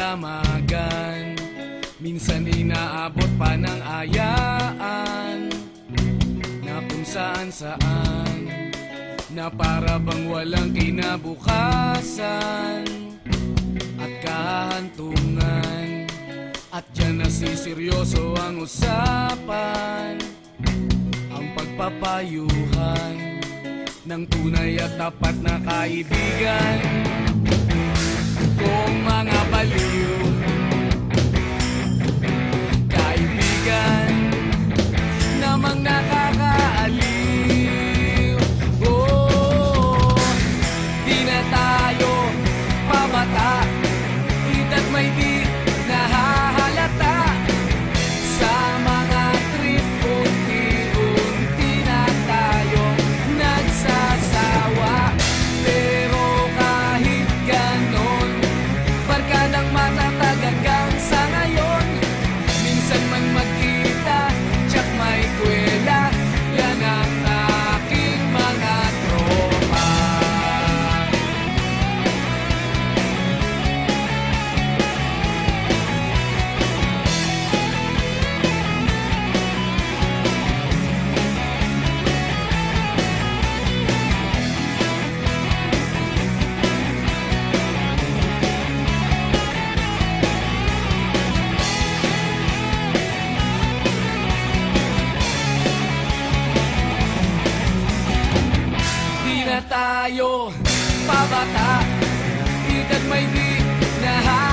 pang magdamagan Minsan inaabot pa ng ayaan Na kung saan saan Na para bang walang kinabukasan At kahantungan. At dyan nasiseryoso ang usapan Ang pagpapayuhan ng tunay at tapat na kaibigan tayo pabata. Edad may di nahahalata